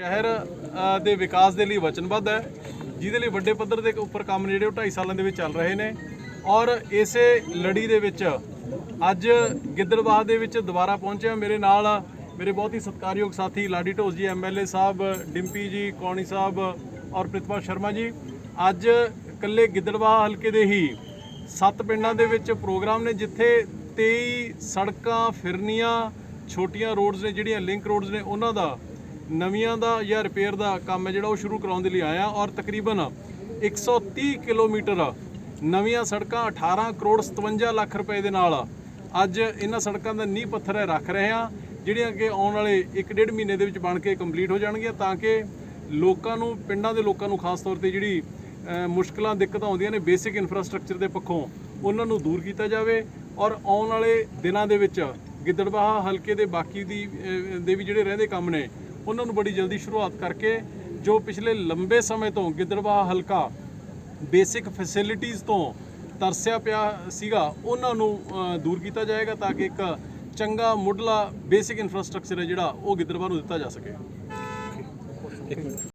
ਸ਼ਹਿਰ ਦੇ ਵਿਕਾਸ ਦੇ ਲਈ ਵਚਨਬੱਧ ਹੈ, ਜਿਹਦੇ ਲਈ ਵੱਡੇ ਪੱਧਰ ਦੇ ਉੱਪਰ ਕੰਮ ਜਿਹੜੇ ਉਹ 2.5 ਸਾਲਾਂ ਦੇ ਵਿੱਚ ਚੱਲ ਰਹੇ ਨੇ। ਔਰ ਇਸੇ ਲੜੀ ਦੇ ਵਿੱਚ ਅੱਜ ਗਿੱਦੜਬਾਹ ਦੇ ਵਿੱਚ ਦੁਬਾਰਾ ਪਹੁੰਚਿਆ ਮੇਰੇ ਨਾਲ ਮੇਰੇ ਬਹੁਤ ਹੀ ਸਤਿਕਾਰਯੋਗ ਸਾਥੀ ਲਾਡੀ ਢੋਸ ਜੀ ਐਮਐਲਏ ਸਾਹਿਬ, ਡਿੰਪੀ ਜੀ, ਕੌਣੀ ਸਾਹਿਬ ਔਰ ਪ੍ਰਿਤਪਾਲ ਸ਼ਰਮਾ ਜੀ। ਅੱਜ ਇਕੱਲੇ ਗਿੱਦੜਬਾਹ ਹਲਕੇ ਦੇ ਹੀ ਸੱਤ ਪਿੰਡਾਂ ਦੇ ਵਿੱਚ ਪ੍ਰੋਗਰਾਮ ਨੇ, ਜਿੱਥੇ 23 ਸੜਕਾਂ ਫਿਰਨੀਆਂ, ਛੋਟੀਆਂ ਰੋਡਸ ਨੇ, ਜਿਹੜੀਆਂ ਲਿੰਕ ਰੋਡਸ ਨੇ, ਉਹਨਾਂ ਦਾ ਨਵੀਆਂ ਦਾ ਜਾਂ ਰਿਪੇਅਰ ਦਾ ਕੰਮ ਹੈ ਜਿਹੜਾ ਉਹ ਸ਼ੁਰੂ ਕਰਾਉਣ ਦੇ ਲਈ ਆਇਆ ਔਰ ਤਕਰੀਬਨ 130 ਕਿਲੋਮੀਟਰ ਨਵੀਆਂ ਸੜਕਾਂ 18 ਕਰੋੜ 57 ਲੱਖ ਰੁਪਏ ਦੇ ਨਾਲ ਅੱਜ ਇਹਨਾਂ ਸੜਕਾਂ ਦਾ ਨੀਂਹ ਪੱਥਰ ਹੈ ਰੱਖ ਰਹੇ ਹਾਂ ਜਿਹੜੀਆਂ ਕਿ ਆਉਣ ਵਾਲੇ 1.5 ਮਹੀਨੇ ਦੇ ਵਿੱਚ ਬਣ ਕੇ ਕੰਪਲੀਟ ਹੋ ਜਾਣਗੀਆਂ ਤਾਂ ਕਿ ਲੋਕਾਂ ਨੂੰ ਪਿੰਡਾਂ ਦੇ ਲੋਕਾਂ ਨੂੰ ਖਾਸ ਤੌਰ ਤੇ ਜਿਹੜੀ ਅ, ਮੁਸ਼ਕਲਾਂ ਦਿੱਕਤਾਂ ਆਉਂਦੀਆਂ ਨੇ ਬੇਸਿਕ ਇਨਫਰਾਸਟ੍ਰਕਚਰ ਦੇ ਪੱਖੋਂ ਉਹਨਾਂ ਨੂੰ ਦੂਰ ਕੀਤਾ ਜਾਵੇ ਔਰ ਆਉਣ ਵਾਲੇ ਦਿਨਾਂ ਦੇ ਵਿੱਚ ਗਿੱਦੜਬਾਹਾ ਹਲਕੇ ਦੇ ਬਾਕੀ ਦੀ ਦੇ ਵੀ ਜਿਹੜੇ ਰਹਿੰਦੇ ਕੰਮ ਨੇ ਉਹਨਾਂ ਨੂੰ ਬੜੀ ਜਲਦੀ ਸ਼ੁਰੂਆਤ ਕਰਕੇ ਜੋ ਪਿਛਲੇ ਲੰਬੇ ਸਮੇਂ ਤੋਂ ਗਿੱਦੜਬਾਹਾ ਹਲਕਾ ਬੇਸਿਕ ਫੈਸਿਲਿਟੀਆਂ ਤੋਂ ਤਰਸਿਆ ਪਿਆ ਸੀਗਾ, ਉਹਨਾਂ ਨੂੰ ਦੂਰ ਕੀਤਾ ਜਾਏਗਾ ਤਾਂ ਕਿ ਇੱਕ ਚੰਗਾ ਮੁੱਢਲਾ ਬੇਸਿਕ ਇਨਫਰਾਸਟ੍ਰਕਚਰ ਹੈ ਜਿਹੜਾ ਉਹ ਗਿੱਦੜਬਾਹਾ ਨੂੰ ਦਿੱਤਾ ਜਾ ਸਕੇ।